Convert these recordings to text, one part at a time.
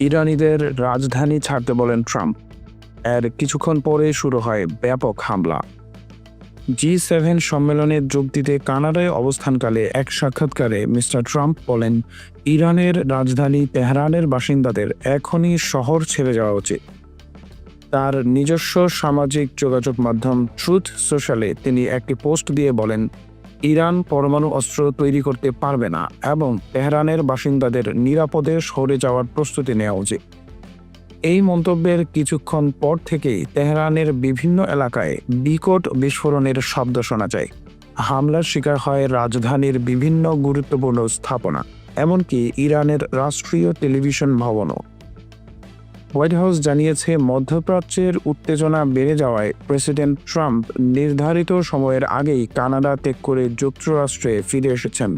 ইরানিদের রাজধানী ছাড়তে বলেন ট্রাম্প। এর কিছুক্ষণ পরে শুরু হয় ব্যাপক হামলা। জি সেভেন সম্মেলনে যোগ দিতে কানাডায় অবস্থানকালে এক সাক্ষাৎকারে মিস্টার ট্রাম্প বলেন, ইরানের রাজধানী তেহরানের বাসিন্দাদের এখনই শহর ছেড়ে যাওয়া উচিত। তার নিজস্ব সামাজিক যোগাযোগ মাধ্যম ট্রুথ সোশ্যালে তিনি একটি পোস্ট দিয়ে বলেন ইরান পরমাণু অস্ত্র তৈরি করতে পারবে না এবং তেহরানের বাসিন্দাদের নিরাপদে সরে যাওয়ার প্রস্তুতি নেওয়া উচিত। এই মন্তব্যের কিছুক্ষণ পর থেকেই তেহরানের বিভিন্ন এলাকায় বিকট বিস্ফোরণের শব্দ শোনা যায়। হামলার শিকার হয় রাজধানীর বিভিন্ন গুরুত্বপূর্ণ স্থাপনা, এমনকি ইরানের রাষ্ট্রীয় টেলিভিশন ভবনও। হোয়াইট হাউস জানিয়েছে, মধ্যপ্রাচ্যের উত্তেজনা বেড়ে যাওয়ায় প্রেসিডেন্ট ট্রাম্প নির্ধারিত সময়ের আগেই কানাডা ত্যাগ করে যুক্তরাষ্ট্রে ফিরে এসেছেন।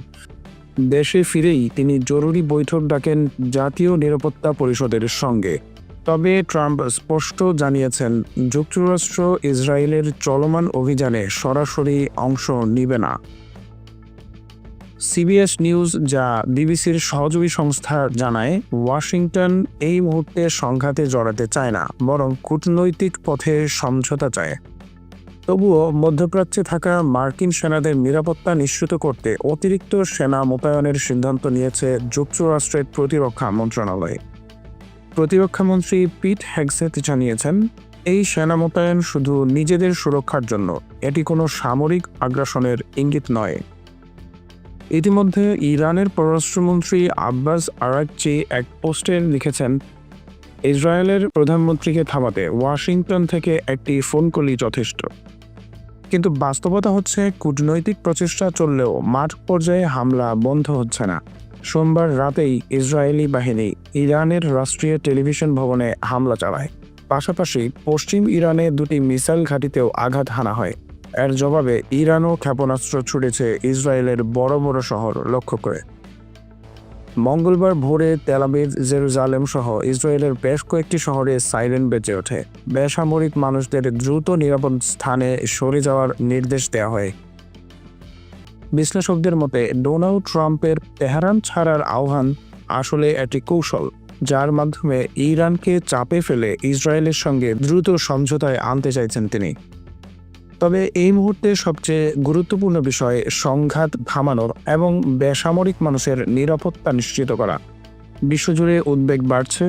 দেশে ফিরেই তিনি জরুরি বৈঠক ডাকেন জাতীয় নিরাপত্তা পরিষদের সঙ্গে। তবে ট্রাম্প স্পষ্ট জানিয়েছেন, যুক্তরাষ্ট্র ইসরায়েলের চলমান অভিযানে সরাসরি অংশ নিবে না। সিবিএস নিউজ, যা বিবিসির সহযোগী সংস্থা জানায়, ওয়াশিংটন এই মুহূর্তে সংঘাতে জড়াতে চায় না, বরং কূটনৈতিক পথে সমঝোতা চায়। তবুও মধ্যপ্রাচ্যে থাকা মার্কিন সেনাদের নিরাপত্তা নিশ্চিত করতে অতিরিক্ত সেনা মোতায়েনের সিদ্ধান্ত নিয়েছে যুক্তরাষ্ট্রের প্রতিরক্ষা মন্ত্রণালয়। প্রতিরক্ষামন্ত্রী পিট হ্যাগসেট জানিয়েছেন, এই সেনা মোতায়েন শুধু নিজেদের সুরক্ষার জন্য, এটি কোনো সামরিক আগ্রাসনের ইঙ্গিত নয়। ইতিমধ্যে ইরানের পররাষ্ট্রমন্ত্রী আব্বাস আরাকচি এক পোস্টে লিখেছেন, ইসরায়েলের প্রধানমন্ত্রীকে থামাতে ওয়াশিংটন থেকে একটি ফোন কলই যথেষ্ট। কিন্তু বাস্তবতা হচ্ছে কূটনৈতিক প্রচেষ্টা চললেও মাঠ পর্যায়ে হামলা বন্ধ হচ্ছে না। সোমবার রাতেই ইসরায়েলি বাহিনী ইরানের রাষ্ট্রীয় টেলিভিশন ভবনে হামলা চালায়। পাশাপাশি পশ্চিম ইরানে দুটি মিসাইল ঘাঁটিতেও আঘাত হানা হয়। এর জবাবে ইরানও ক্ষেপণাস্ত্র ছুড়েছে ইসরায়েলের বড় বড় শহর, লক্ষ্য করে। মঙ্গলবার ভোরে তেলাবিদ জেরুজালেম সহ ইসরায়েলের বেশ কয়েকটি শহরে সাইরেন বেজে ওঠে। বেসামরিক মানুষদের দ্রুত নিরাপদ স্থানে সরে যাওয়ার নির্দেশ দেওয়া হয়। বিশ্লেষকদের মতে, ডোনাল্ড ট্রাম্পের তেহরান ছাড়ার আহ্বান আসলে একটি কৌশল, যার মাধ্যমে ইরানকে চাপে ফেলে ইসরায়েলের সঙ্গে দ্রুত সমঝোতায় আনতে চাইছেন তিনি। তবে এই মুহূর্তে সবচেয়ে গুরুত্বপূর্ণ বিষয় সংঘাত থামানোর এবং বেসামরিক মানুষের নিরাপত্তা নিশ্চিত করা। বিশ্বজুড়ে উদ্বেগ বাড়ছে,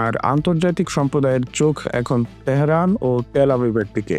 আর আন্তর্জাতিক সম্প্রদায়ের চোখ এখন তেহরান ও তেল আবিবের দিকে।